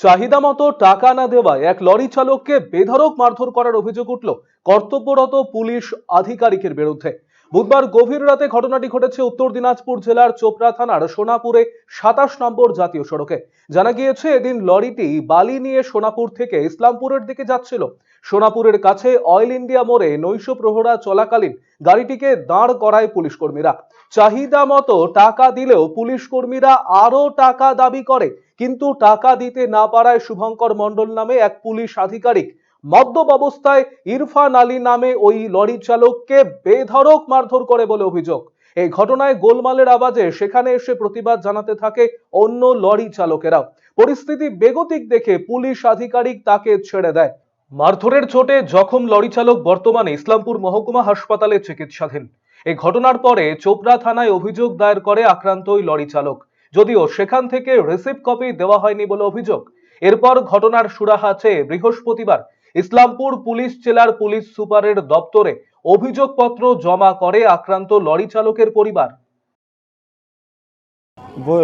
চাহিদা মতো টাকা না দেওয়ায় এক লরি চালককে বেধড়ক মারধর করার অভিযোগ উঠল। কর্তব্যরত পুলিশ আধিকারিকের বিরুদ্ধে। বুধবার গভীর রাতে ঘটনাটি ঘটেছে উত্তর দিনাজপুর জেলার চোপড়া থানার সোনাপুরে সাতাশ নম্বর জাতীয় সড়কে। জানা গিয়েছে, এদিন লরিটি বালি নিয়ে সোনাপুর থেকে ইসলামপুরের দিকে যাচ্ছিল। সোনাপুরের কাছে অয়েল ইন্ডিয়া মোড়ে নৈশ প্রহরা চলাকালীন গাড়িটিকে দাঁড় করায় পুলিশ কর্মীরা চাহিদা মতো টাকা দিলেও পুলিশ কর্মীরা আরও টাকা দাবি করে, কিন্তু টাকা দিতে না পারায় শুভঙ্কর মণ্ডল নামে এক পুলিশ আধিকারিক মদ্যপ অবস্থায় ইরফান আলী নামে ওই লরি চালককে বেধড়ক মারধর করে বলে অভিযোগ। এই ঘটনায় গোলমালের আওয়াজে সেখানে এসে প্রতিবাদ জানাতে থাকে অন্য লরি চালকেরাও। পরিস্থিতি বেগতিক দেখে পুলিশ আধিকারিক তাকে ছেড়ে দেয়। মারধরের চোটে জখম লরি চালক বর্তমানে ইসলামপুর মহকুমা হাসপাতালে চিকিৎসাধীন। এই ঘটনার পরে চোপড়া থানায় অভিযোগ দায়ের করে আক্রান্ত ওই লরি চালক। যদিও সেখান থেকে রিসিপ্ট কপি দেওয়া হয়নি বলে অভিযোগ। এরপর ঘটনার সুরাহা চেয়ে বৃহস্পতিবার ইসলামপুর পুলিশ জেলার পুলিশ সুপারের দপ্তরে অভিযোগপত্র জমা করে আক্রান্ত লরি চালকের পরিবার।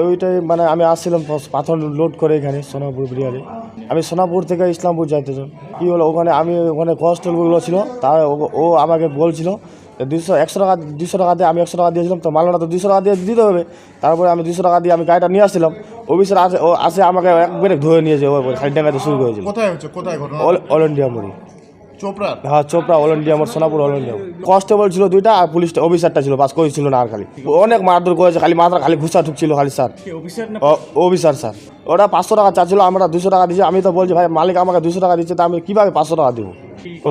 ওইটাই মানে আমি আসছিলাম পাথর লোড করে এখানে সোনাপুর বিরিয়ানি। আমি সোনাপুর থেকে ইসলামপুর যাইতেছিলাম কী হলো? ওখানে আমি ওখানে কনস্টেবলগুলো ছিল তার ও আমাকে বলছিল দুশো একশো টাকা দুশো টাকা দিয়ে আমি একশো টাকা দিয়েছিলাম, তো মালটা তো দুশো টাকা দিয়ে দিতে হবে। তারপরে আমি দুশো টাকা দিয়ে আমি গাড়িটা নিয়ে আসছিলাম। অফিসের আছে ও আছে আমাকে একবারে ধরে নিয়েছে ও খালি ডাঙ্গাতে শুরু করেছিল কোথায় হচ্ছে? কোথায় ঘটনা? অল ইন্ডিয়া মোড়ে। চোপড়ার? হ্যাঁ চোপড়া অল ইন্ডিয়া মোড় সোনাপুর অল ইন্ডিয়া কনস্টেবল ছিল দুইটা আর পুলিশ অফিসারটা ছিল বাস কই ছিল না আর খালি। অনেক মারধর করেছে খালি মাথা খালি ঘুষা ঠুকছিল খালি স্যার। ও- অফিসার স্যার। ওটা পাঁচশো টাকা চাচ্ছিল আমরা দুশো টাকা দিচ্ছি আমি তো বলছি ভাই মালিক আমাকে দুশো টাকা দিচ্ছে তা আমি কীভাবে পাঁচশো টাকা দেবো?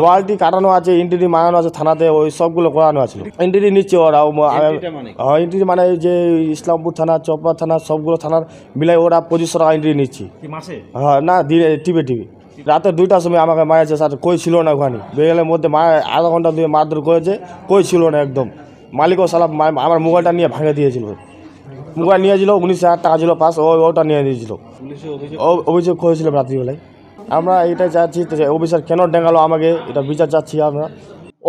ওয়ালটি কাটানো আছে ইন্টিরি মারানো আছে থানাতে ওই সবগুলো করানো আছে। ইন্টিরি নিচ্ছে ওরা ও হ্যাঁ ইন্টিরি মানে যে ইসলামপুর থানা চপড়া থানা সবগুলো থানার মিলাই ওরা পঁচিশশো টাকা ইন্টিরি নিচ্ছি। হ্যাঁ না দিনে টিভি টিভি রাতে দুইটার সময় আমাকে মারেছে স্যার কই ছিল না ওখানে? বেগেলের মধ্যে আধা ঘণ্টা দিয়ে মারধর করেছে কই ছিল না একদম। মালিকও সালা আমার মোবাইলটা নিয়ে ভাঙে দিয়েছিল। মোবাইল নিয়েছিল উনিশ হাজার টাকা ছিল পাস ও ওটা নিয়ে দিয়েছিল অভিযোগ করেছিলাম রাত্রিবেলায়। আমরা এটা চাচ্ছি অফিসার কেন ডেঙ্গালো আমাকে? এটা বিচার চাচ্ছি আমরা।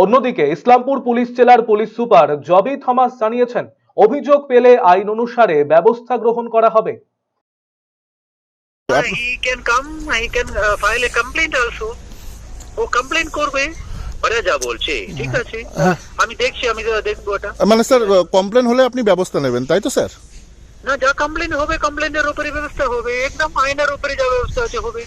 অন্যদিকে ইসলামপুর পুলিশ জেলার পুলিশ সুপার জবি থমাস জানিয়েছেন অভিযোগ পেলে আইন অনুসারে ব্যবস্থা গ্রহণ করা হবে। Uh, he can come, he can uh, file a complaint also. ও কমপ্লেন করবে ওরা যা বলছে ঠিক আছে? আমি দেখছি আমি যা দেখব ওটা। মানে স্যার কমপ্লেন হলে আপনি ব্যবস্থা নেবেন তাই তো স্যার? না যা কমপ্লেন হবে কমপ্লেনের উপরে ব্যবস্থা হবে। একদম আইনের উপরে যা ব্যবস্থা আছে হবে।